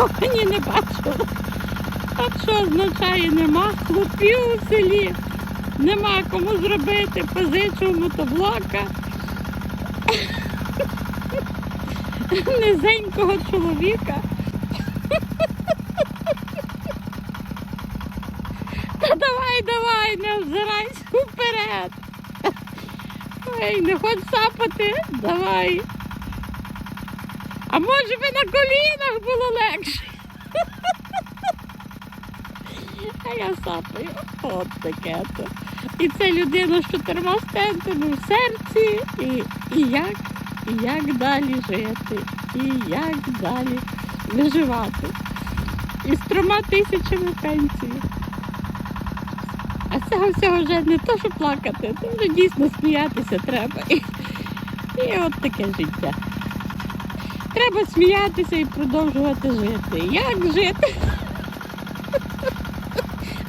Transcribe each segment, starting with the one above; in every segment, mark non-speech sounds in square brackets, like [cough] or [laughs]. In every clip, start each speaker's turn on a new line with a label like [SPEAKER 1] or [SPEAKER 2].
[SPEAKER 1] [laughs] Ні, не бачила. От що означає, нема хлопів у селі, нема кому зробити, позичив мотоблока. [laughs] Низенького чоловіка. [laughs] Та давай, давай, не взирайся вперед. Ой, не хоч сапати, давай. А може би на колінах було легше? [laughs] А я сапаю. От таке то. І це людина з чотирма стентами в серці. І, і як, і як далі жити, і як далі виживати. І з трьома тисячами пенсії. А цього всього вже не то, що плакати, то вже дійсно сміятися треба. І, і от таке життя. Треба сміятися і продовжувати жити. Як жити?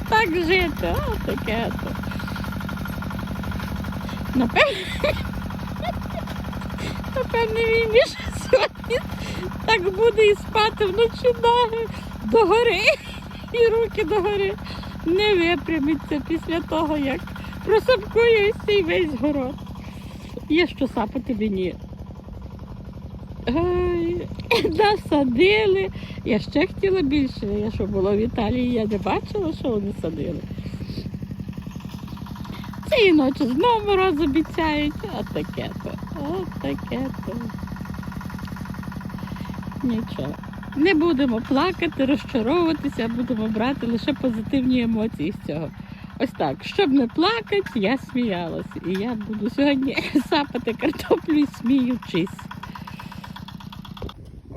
[SPEAKER 1] Так жити, о, таке то. Напевне, він більше сьогодні так буде і спати вночі ноги догори і руки догори. Не випрямиться після того, як просапкує цей весь город. Є що сапати мені. [laughs] Насадили. Я ще хотіла більше. Я що була в Італії, я не бачила, що вони садили. Цієї ночі знову мороз обіцяють. От таке то. От таке то. Нічого. Не будемо плакати, розчаровуватися, будемо брати лише позитивні емоції з цього. Ось так, щоб не плакати, я сміялась. І я буду сьогодні [laughs] сапати картоплю і сміючись.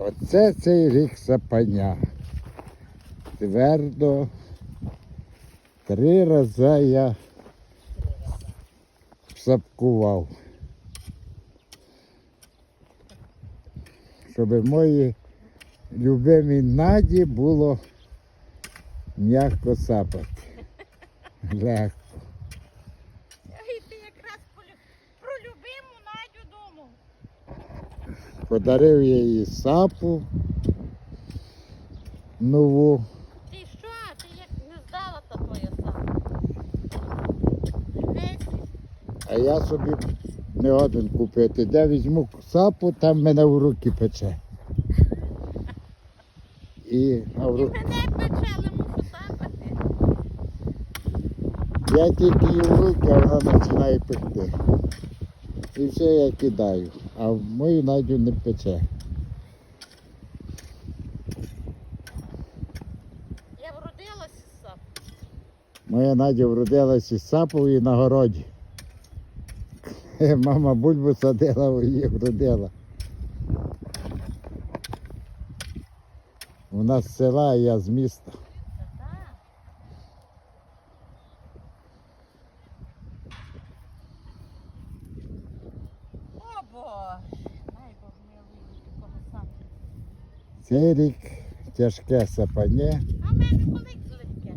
[SPEAKER 2] Оце цей рік сапання. Твердо. Три рази я сапкував. Щоб мої любимій наді було м'яко сапати. Легко.
[SPEAKER 1] І ти якраз про любиму Надю дому.
[SPEAKER 2] Подарив я їй сапу нову.
[SPEAKER 1] Ти що? Ти як не здала та твоя сама?
[SPEAKER 2] А я собі не один купити. Де візьму сапу, там мене в руки пече. І а в ру-
[SPEAKER 1] Мене печели, мушу сапати.
[SPEAKER 2] я тільки її в руки, а вона починає пекти. І все я кидаю, а в мою Надю не пече.
[SPEAKER 1] Я вродилася сап.
[SPEAKER 2] Моя Надя вродилася із сапою на городі. [laughs] Мама бульбу садила, її вродила. Вона з села, а я з міста.
[SPEAKER 1] Боже. Дай Бог такого сам.
[SPEAKER 2] Цей рік тяжке сапання.
[SPEAKER 1] А в мене коли легке?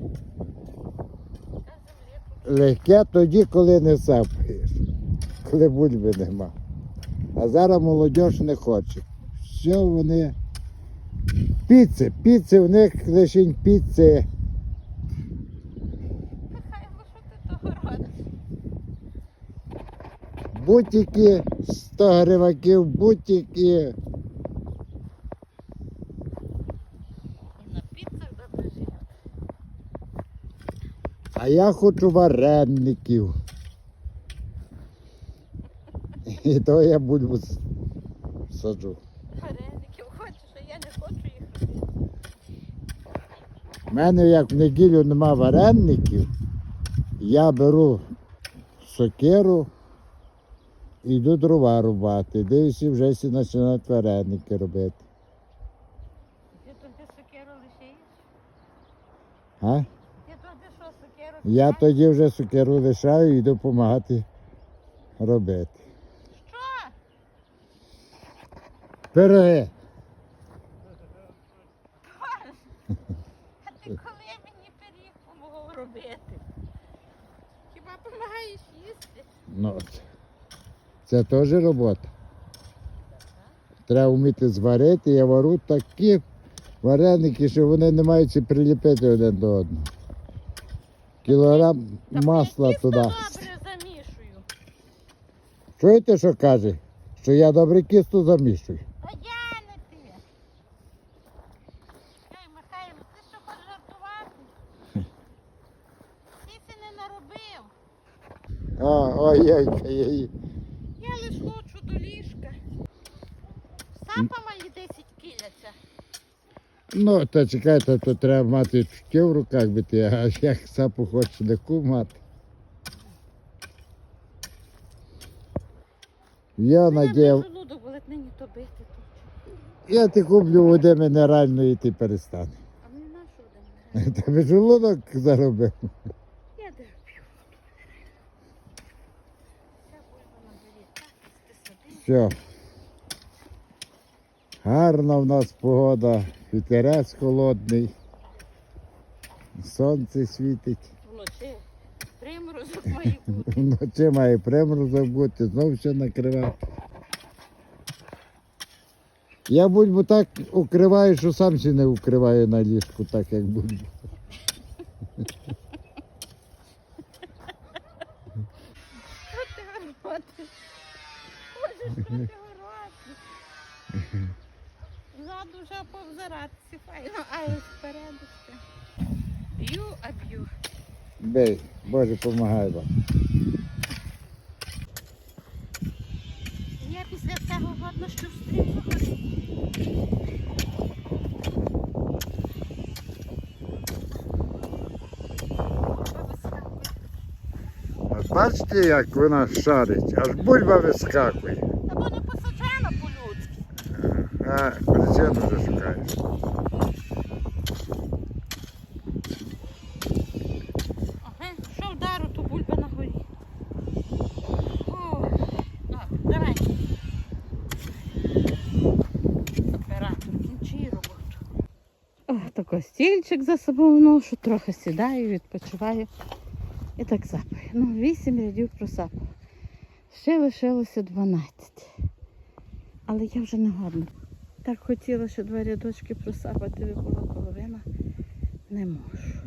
[SPEAKER 2] Легке тоді, коли не сапаєш, коли бульби нема. А зараз молодь не хоче. Все вони піци, піци, в них лише піци.
[SPEAKER 1] Нехай що ти того родиш.
[SPEAKER 2] Бутики, 100 гриваків, бутики. А я хочу вареників. І то я бульбу саджу.
[SPEAKER 1] Вареників хочеш, а я не хочу їх робити.
[SPEAKER 2] У мене як в неділю нема вареників, я беру сокиру йду дрова рубати. Дивлюся, вже всі починають вареники робити.
[SPEAKER 1] Ти туди сокиру лишаєш?
[SPEAKER 2] А?
[SPEAKER 1] Ти туди що, сокиру
[SPEAKER 2] Я
[SPEAKER 1] лишаєш?
[SPEAKER 2] тоді вже сокиру лишаю і йду допомагати робити.
[SPEAKER 1] Що?
[SPEAKER 2] Пироги.
[SPEAKER 1] А ти коли мені пиріг помогав робити? Хіба допомагаєш їсти?
[SPEAKER 2] Ну, от. Це теж робота. Треба вміти зварити, я вару такі вареники, що вони не мають приліпити один до одного. Кілограм масла туди.
[SPEAKER 1] замішую.
[SPEAKER 2] Чуєте, що каже? Що я добре кісту замішую.
[SPEAKER 1] А я не ти. Ей, Михайло, ти що хочеш жартувати? Ти це не наробив.
[SPEAKER 2] А, ой, ой, ой.
[SPEAKER 1] Я лучу до ліжка. Сапа мої 10 кіляться.
[SPEAKER 2] Ну, та чекайте, то треба мати чуття в руках бити, а як сапу хочеш таку мати. Я надіяв,
[SPEAKER 1] то
[SPEAKER 2] я ти куплю води мінеральної і ти перестане.
[SPEAKER 1] А мені на що один?
[SPEAKER 2] Тебе желудок заробив.
[SPEAKER 1] Я де п'ю. Ця бульба на горі. Так, ти сади.
[SPEAKER 2] Все. Гарна в нас погода, вітерець холодний, сонце світить.
[SPEAKER 1] Вночі приморозок має бути. [laughs]
[SPEAKER 2] Вночі має приморозок бути, знов все накривати. Я бульбу так укриваю, що сам ще не укриваю на ліжку, так як бульбу.
[SPEAKER 1] Трохи? Ззаду вже повзиратися файно, але спереду ще. Б'ю, а б'ю.
[SPEAKER 2] Бей, Боже, помагай вам.
[SPEAKER 1] Я після цього годно, що встріму ходити.
[SPEAKER 2] Бачите, як вона шарить, аж бульба вискакує.
[SPEAKER 1] Та бо не посаджена по-людськи.
[SPEAKER 2] А причину вже шукаєш.
[SPEAKER 1] Ага, що вдару, то бульба на горі. О, давай. Оператор, кінчи роботу. О, тако стільчик за собою ношу, трохи сідаю, відпочиваю. І так запаю. Ну, вісім рядів просапав. Ще лишилося 12. Але я вже не годна. Так хотіла ще два рядочки просапати, була половина. Не можу.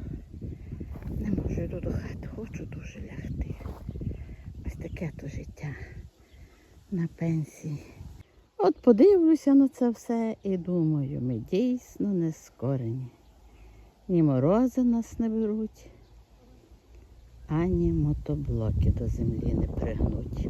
[SPEAKER 1] Не можу йду до хати, хочу дуже лягти. Ось таке то життя на пенсії. От подивлюся на це все і думаю, ми дійсно не скорені. Ні морози нас не беруть, ані мотоблоки до землі не пригнуть.